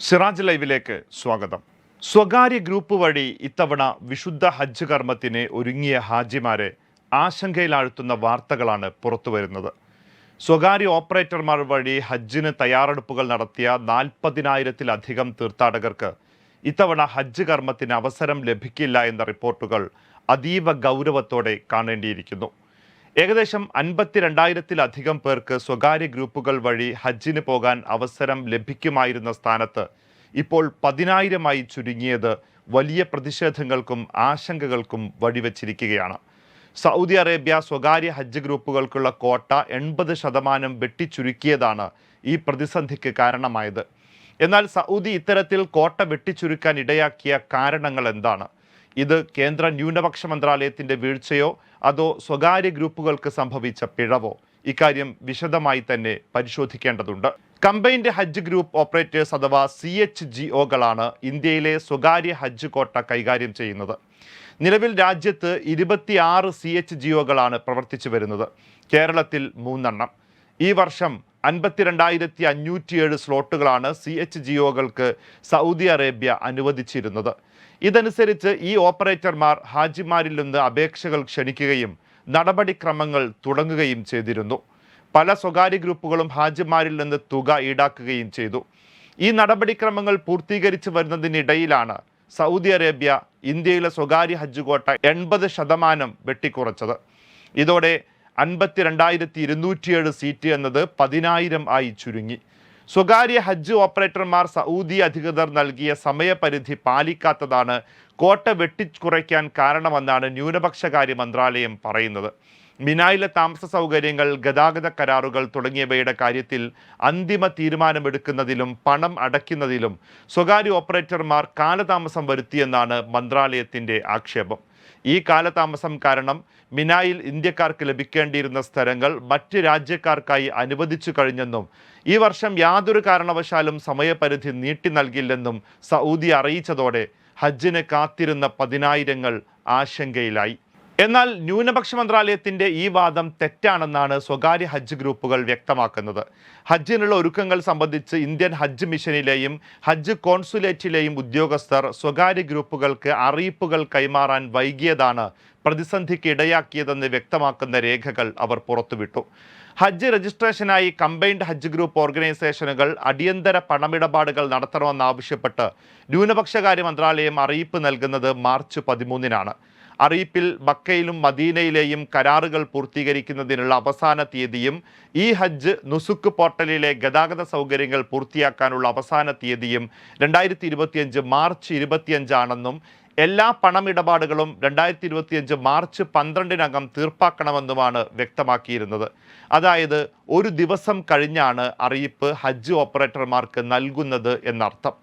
സിറാജ് ലൈവിലേക്ക് സ്വാഗതം. സ്വകാര്യ ഗ്രൂപ്പ് വഴി ഇത്തവണ വിശുദ്ധ ഹജ്ജ് കർമ്മത്തിന് ഒരുങ്ങിയ ഹാജിമാരെ ആശങ്കയിലാഴ്ത്തുന്ന വാർത്തകളാണ് പുറത്തുവരുന്നത്. സ്വകാര്യ ഓപ്പറേറ്റർമാർ വഴി ഹജ്ജിന് തയ്യാറെടുപ്പുകൾ നടത്തിയ നാൽപ്പതിനായിരത്തിലധികം തീർത്ഥാടകർക്ക് ഇത്തവണ ഹജ്ജ് കർമ്മത്തിന് അവസരം ലഭിക്കില്ല എന്ന റിപ്പോർട്ടുകൾ അതീവ ഗൗരവത്തോടെ കാണേണ്ടിയിരിക്കുന്നു. ഏകദേശം അൻപത്തിരണ്ടായിരത്തിലധികം പേർക്ക് സ്വകാര്യ ഗ്രൂപ്പുകൾ വഴി ഹജ്ജിന് പോകാൻ അവസരം ലഭിക്കുമായിരുന്ന സ്ഥാനത്ത് ഇപ്പോൾ പതിനായിരമായി ചുരുങ്ങിയത് വലിയ പ്രതിഷേധങ്ങൾക്കും ആശങ്കകൾക്കും വഴിവെച്ചിരിക്കുകയാണ്. സൗദി അറേബ്യ സ്വകാര്യ ഹജ്ജ് ഗ്രൂപ്പുകൾക്കുള്ള കോട്ട എൺപത് ശതമാനം വെട്ടിച്ചുരുക്കിയതാണ് ഈ പ്രതിസന്ധിക്ക് കാരണമായത്. എന്നാൽ സൗദി ഇത്തരത്തിൽ കോട്ട വെട്ടിച്ചുരുക്കാൻ ഇടയാക്കിയ കാരണങ്ങൾ എന്താണ്? ഇത് കേന്ദ്ര ന്യൂനപക്ഷ മന്ത്രാലയത്തിന്റെ വീഴ്ചയോ അതോ സ്വകാര്യ ഗ്രൂപ്പുകൾക്ക് സംഭവിച്ച പിഴവോ? ഇക്കാര്യം വിശദമായി തന്നെ പരിശോധിക്കേണ്ടതുണ്ട്. കമ്പൈൻഡ് ഹജ്ജ് ഗ്രൂപ്പ് ഓപ്പറേറ്റേഴ്സ് അഥവാ സി എച്ച് ജി ഒകളാണ് ഇന്ത്യയിലെ സ്വകാര്യ ഹജ്ജ് കോട്ട കൈകാര്യം ചെയ്യുന്നത്. നിലവിൽ രാജ്യത്ത് ഇരുപത്തിയാറ് സി എച്ച് ജി ഒകളാണ് പ്രവർത്തിച്ചു വരുന്നത്. കേരളത്തിൽ മൂന്നെണ്ണം. ഈ വർഷം അൻപത്തിരണ്ടായിരത്തി അഞ്ഞൂറ്റിയേഴ് സ്ലോട്ടുകളാണ് സി എച്ച് ജി ഒകൾക്ക് സൗദി അറേബ്യ അനുവദിച്ചിരുന്നത്. ഇതനുസരിച്ച് ഈ ഓപ്പറേറ്റർമാർ ഹാജിമാരിൽ നിന്ന് അപേക്ഷകൾ ക്ഷണിക്കുകയും നടപടിക്രമങ്ങൾ തുടങ്ങുകയും ചെയ്തിരുന്നു. പല സ്വകാര്യ ഗ്രൂപ്പുകളും ഹാജിമാരിൽ നിന്ന് തുക ഈടാക്കുകയും ചെയ്തു. ഈ നടപടിക്രമങ്ങൾ പൂർത്തീകരിച്ചു വരുന്നതിനിടയിലാണ് സൗദി അറേബ്യ ഇന്ത്യയിലെ സ്വകാര്യ ഹജ്ജ് കോട്ട എൺപത് ശതമാനം വെട്ടിക്കുറച്ചത്. ഇതോടെ അൻപത്തി രണ്ടായിരത്തി ഇരുന്നൂറ്റിയേഴ് സീറ്റ് എന്നത് പതിനായിരം ആയി ചുരുങ്ങി. സ്വകാര്യ ഹജ്ജ് ഓപ്പറേറ്റർമാർ സൗദി അധികൃതർ നൽകിയ സമയപരിധി പാലിക്കാത്തതാണ് കോട്ട വെട്ടിക്കുറയ്ക്കാൻ കാരണമെന്നാണ് ന്യൂനപക്ഷകാര്യ മന്ത്രാലയം പറയുന്നത്. മിനായിലെ താമസ സൗകര്യങ്ങൾ ഗതാഗത കരാറുകൾ തുടങ്ങിയവയുടെ കാര്യത്തിൽ അന്തിമ തീരുമാനമെടുക്കുന്നതിലും പണം അടയ്ക്കുന്നതിലും സ്വകാര്യ ഓപ്പറേറ്റർമാർ കാലതാമസം വരുത്തിയെന്നാണ് മന്ത്രാലയത്തിന്റെ ആക്ഷേപം. ഈ കാലതാമസം കാരണം മിനായിൽ ഇന്ത്യക്കാർക്ക് ലഭിക്കേണ്ടിയിരുന്ന സ്ഥലങ്ങൾ മറ്റ് രാജ്യക്കാർക്കായി അനുവദിച്ചു കഴിഞ്ഞെന്നും ഈ വർഷം യാതൊരു കാരണവശാലും സമയപരിധി നീട്ടി നൽകില്ലെന്നും സൗദി അറിയിച്ചതോടെ ഹജ്ജിന് കാത്തിരുന്ന പതിനായിരങ്ങൾ ആശങ്കയിലായി. എന്നാൽ ന്യൂനപക്ഷ മന്ത്രാലയത്തിന്റെ ഈ വാദം തെറ്റാണെന്നാണ് സ്വകാര്യ ഹജ്ജ് ഗ്രൂപ്പുകൾ വ്യക്തമാക്കുന്നത്. ഹജ്ജിനുള്ള ഒരുക്കങ്ങൾ സംബന്ധിച്ച് ഇന്ത്യൻ ഹജ്ജ് മിഷനിലെയും ഹജ്ജ് കോൺസുലേറ്റിലെയും ഉദ്യോഗസ്ഥർ സ്വകാര്യ ഗ്രൂപ്പുകൾക്ക് അറിയിപ്പുകൾ കൈമാറാൻ വൈകിയതാണ് പ്രതിസന്ധിക്ക് ഇടയാക്കിയതെന്ന് വ്യക്തമാക്കുന്ന രേഖകൾ അവർ പുറത്തുവിട്ടു. ഹജ്ജ് രജിസ്ട്രേഷനായി കമ്പൈൻഡ് ഹജ്ജ് ഗ്രൂപ്പ് ഓർഗനൈസേഷനുകൾ അടിയന്തര പണമിടപാടുകൾ നടത്തണമെന്നാവശ്യപ്പെട്ട് ന്യൂനപക്ഷകാര്യ മന്ത്രാലയം അറിയിപ്പ് നൽകുന്നത് മാർച്ച് പതിമൂന്നിനാണ്. അറിയിപ്പിൽ മക്കയിലും മദീനയിലെയും കരാറുകൾ പൂർത്തീകരിക്കുന്നതിനുള്ള അവസാന തീയതിയും ഈ ഹജ്ജ് നുസുക്ക് പോർട്ടലിലെ ഗതാഗത സൗകര്യങ്ങൾ പൂർത്തിയാക്കാനുള്ള അവസാന തീയതിയും രണ്ടായിരത്തി ഇരുപത്തിയഞ്ച് മാർച്ച് ഇരുപത്തിയഞ്ചാണെന്നും എല്ലാ പണമിടപാടുകളും രണ്ടായിരത്തി ഇരുപത്തിയഞ്ച് മാർച്ച് പന്ത്രണ്ടിനകം തീർപ്പാക്കണമെന്നുമാണ് വ്യക്തമാക്കിയിരുന്നത്. അതായത് ഒരു ദിവസം കഴിഞ്ഞാണ് അറിയിപ്പ് ഹജ്ജ് ഓപ്പറേറ്റർമാർക്ക് നൽകുന്നത് എന്നർത്ഥം.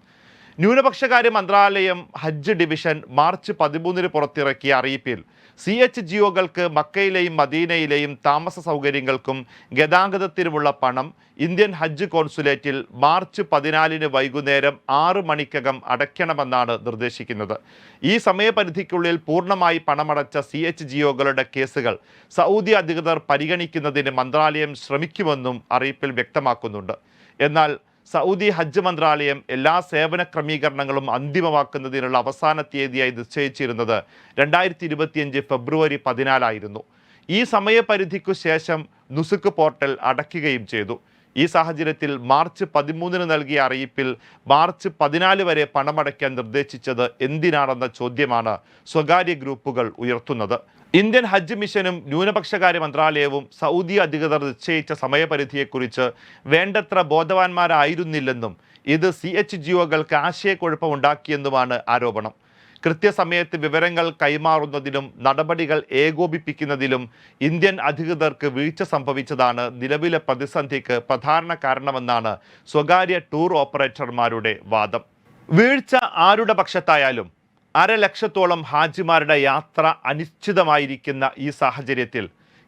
ന്യൂനപക്ഷകാര്യ മന്ത്രാലയം ഹജ്ജ് ഡിവിഷൻ മാർച്ച് പതിമൂന്നിന് പുറത്തിറക്കിയ അറിയിപ്പിൽ സി എച്ച് ജിഒകൾക്ക് മക്കയിലെയും മദീനയിലെയും താമസ സൗകര്യങ്ങൾക്കും ഗതാഗതത്തിനുമുള്ള പണം ഇന്ത്യൻ ഹജ്ജ് കോൺസുലേറ്റിൽ മാർച്ച് പതിനാലിന് വൈകുന്നേരം ആറ് മണിക്കകം അടയ്ക്കണമെന്നാണ് നിർദ്ദേശിക്കുന്നത്. ഈ സമയപരിധിക്കുള്ളിൽ പൂർണമായി പണമടച്ച സി എച്ച് ജിഒകളുടെ കേസുകൾ സൗദി അധികൃതർ പരിഗണിക്കുന്നതിന് മന്ത്രാലയം ശ്രമിക്കുമെന്നും അറിയിപ്പിൽ വ്യക്തമാക്കുന്നുണ്ട്. എന്നാൽ സൗദി ഹജ്ജ് മന്ത്രാലയം എല്ലാ സേവന ക്രമീകരണങ്ങളും അന്തിമമാക്കുന്നതിനുള്ള അവസാന തീയതിയായി നിശ്ചയിച്ചിരുന്നത് രണ്ടായിരത്തി ഇരുപത്തിയഞ്ച് ഫെബ്രുവരി പതിനാലായിരുന്നു. ഈ സമയപരിധിക്കു ശേഷം നുസുക്ക് പോർട്ടൽ അടയ്ക്കുകയും ചെയ്തു. ഈ സാഹചര്യത്തിൽ മാർച്ച് പതിമൂന്നിന് നൽകിയ അറിയിപ്പിൽ മാർച്ച് പതിനാല് വരെ പണമടയ്ക്കാൻ നിർദ്ദേശിച്ചത് എന്തിനാണെന്ന ചോദ്യമാണ് സ്വകാര്യ ഗ്രൂപ്പുകൾ ഉയർത്തുന്നത്. ഇന്ത്യൻ ഹജ്ജ് മിഷനും ന്യൂനപക്ഷകാര്യ മന്ത്രാലയവും സൗദി അധികൃതർ നിശ്ചയിച്ച സമയപരിധിയെക്കുറിച്ച് വേണ്ടത്ര ബോധവാന്മാരായിരുന്നില്ലെന്നും ഇത് സി എച്ച് ജിഒകൾക്ക് ആശയക്കുഴപ്പമുണ്ടാക്കിയെന്നുമാണ് ആരോപണം. കൃത്യസമയത്ത് വിവരങ്ങൾ കൈമാറുന്നതിലും നടപടികൾ ഏകോപിപ്പിക്കുന്നതിലും ഇന്ത്യൻ അധികൃതർക്ക് വീഴ്ച സംഭവിച്ചതാണ് നിലവിലെ പ്രതിസന്ധിക്ക് പ്രധാന കാരണമെന്നാണ് സ്വകാര്യ ടൂർ ഓപ്പറേറ്റർമാരുടെ വാദം. വീഴ്ച ആരുടെ പക്ഷത്തായാലും അരലക്ഷത്തോളം ഹാജിമാരുടെ യാത്ര അനിശ്ചിതമായിരിക്കുന്ന ഈ സാഹചര്യത്തിൽ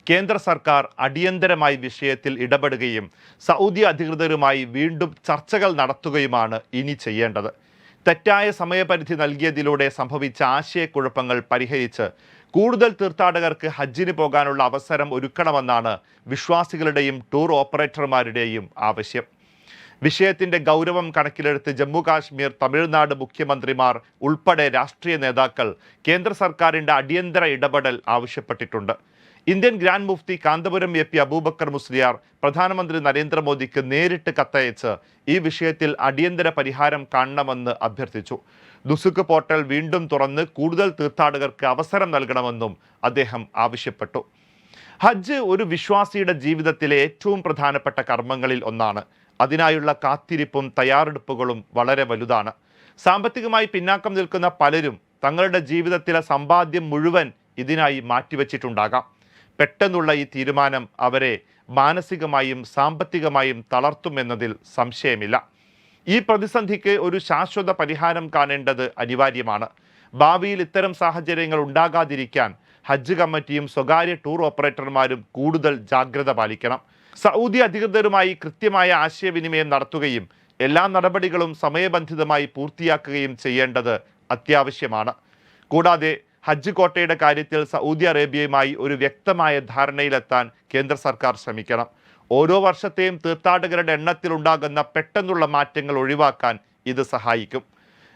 കേന്ദ്ര സർക്കാർ അടിയന്തരമായി വിഷയത്തിൽ ഇടപെടുകയും സൗദി അധികൃതരുമായി വീണ്ടും ചർച്ചകൾ നടത്തുകയുമാണ് ഇനി ചെയ്യേണ്ടത്. തെറ്റായ സമയപരിധി നൽകിയതിലൂടെ സംഭവിച്ച ആശയക്കുഴപ്പങ്ങൾ പരിഹരിച്ച് കൂടുതൽ തീർത്ഥാടകർക്ക് ഹജ്ജിന് പോകാനുള്ള അവസരം ഒരുക്കണമെന്നാണ് വിശ്വാസികളുടെയും ടൂർ ഓപ്പറേറ്റർമാരുടെയും ആവശ്യം. വിഷയത്തിന്റെ ഗൗരവം കണക്കിലെടുത്ത് ജമ്മു കാശ്മീർ തമിഴ്നാട് മുഖ്യമന്ത്രിമാർ ഉൾപ്പെടെ രാഷ്ട്രീയ നേതാക്കൾ കേന്ദ്ര സർക്കാരിന്റെ അടിയന്തര ഇടപെടൽ ആവശ്യപ്പെട്ടിട്ടുണ്ട്. Indian grand Mufti Kanthapuram A P Abubakar Musliyar പ്രധാനമന്ത്രി നരേന്ദ്രമോദിക്ക് നേരിട്ട് കത്തയച്ച് ഈ വിഷയത്തിൽ അടിയന്തര പരിഹാരം കാണണമെന്ന് അഭ്യർത്ഥിച്ചു. ദുസുക്ക് പോർട്ടൽ വീണ്ടും തുറന്ന് കൂടുതൽ തീർത്ഥാടകർക്ക് അവസരം നൽകണമെന്നും അദ്ദേഹം ആവശ്യപ്പെട്ടു. ഹജ്ജ് ഒരു വിശ്വാസിയുടെ ജീവിതത്തിലെ ഏറ്റവും പ്രധാനപ്പെട്ട കർമ്മങ്ങളിൽ ഒന്നാണ്. അതിനായുള്ള കാത്തിരിപ്പും തയ്യാറെടുപ്പുകളും വളരെ വലുതാണ്. സാമ്പത്തികമായി പിന്നാക്കം നിൽക്കുന്ന പലരും തങ്ങളുടെ ജീവിതത്തിലെ സമ്പാദ്യം മുഴുവൻ ഇതിനായി മാറ്റിവെച്ചിട്ടുണ്ടാകാം. പെട്ടെന്നുള്ള ഈ തീരുമാനം അവരെ മാനസികമായും സാമ്പത്തികമായും തളർത്തുമെന്നതിൽ സംശയമില്ല. ഈ പ്രതിസന്ധിക്ക് ഒരു ശാശ്വത പരിഹാരം കാണേണ്ടത് അനിവാര്യമാണ്. ഭാവിയിൽ ഇത്തരം സാഹചര്യങ്ങൾ ഉണ്ടാകാതിരിക്കാൻ ഹജ്ജ് കമ്മിറ്റിയും സ്വകാര്യ ടൂർ ഓപ്പറേറ്റർമാരും കൂടുതൽ ജാഗ്രത പാലിക്കണം. സൗദി അധികൃതരുമായി കൃത്യമായ ആശയവിനിമയം നടത്തുകയും എല്ലാ നടപടികളും സമയബന്ധിതമായി പൂർത്തിയാക്കുകയും ചെയ്യേണ്ടത് അത്യാവശ്യമാണ്. കൂടാതെ ഹജ്ജ് കോട്ടയുടെ കാര്യത്തിൽ സൗദി അറേബ്യയുമായി ഒരു വ്യക്തമായ ധാരണയിലെത്താൻ കേന്ദ്ര സർക്കാർ ശ്രമിക്കണം. ഓരോ വർഷത്തെയും തീർത്ഥാടകരുടെ എണ്ണത്തിൽ ഉണ്ടാകുന്ന പെട്ടെന്നുള്ള മാറ്റങ്ങൾ ഒഴിവാക്കാൻ ഇത് സഹായിക്കും.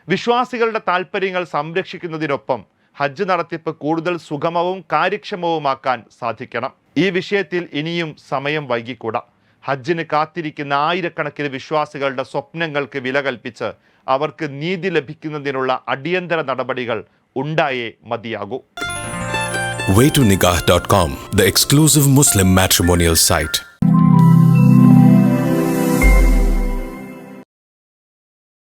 വിശ്വാസികളുടെ താൽപ്പര്യങ്ങൾ സംരക്ഷിക്കുന്നതിനൊപ്പം ഹജ്ജ് നടത്തിപ്പ് കൂടുതൽ സുഗമവും കാര്യക്ഷമവുമാക്കാൻ സാധിക്കണം. ഈ വിഷയത്തിൽ ഇനിയും സമയം വൈകിക്കൂടാ ഹജ്ജിന് കാത്തിരിക്കുന്ന ആയിരക്കണക്കിന് വിശ്വാസികളുടെ സ്വപ്നങ്ങൾക്ക് വില കൽപ്പിച്ച് അവർക്ക് നീതി ലഭിക്കുന്നതിനുള്ള അടിയന്തര നടപടികൾ ഉണ്ടായേ മതിയാകൂ waytonikah.com, the exclusive Muslim matrimonial site.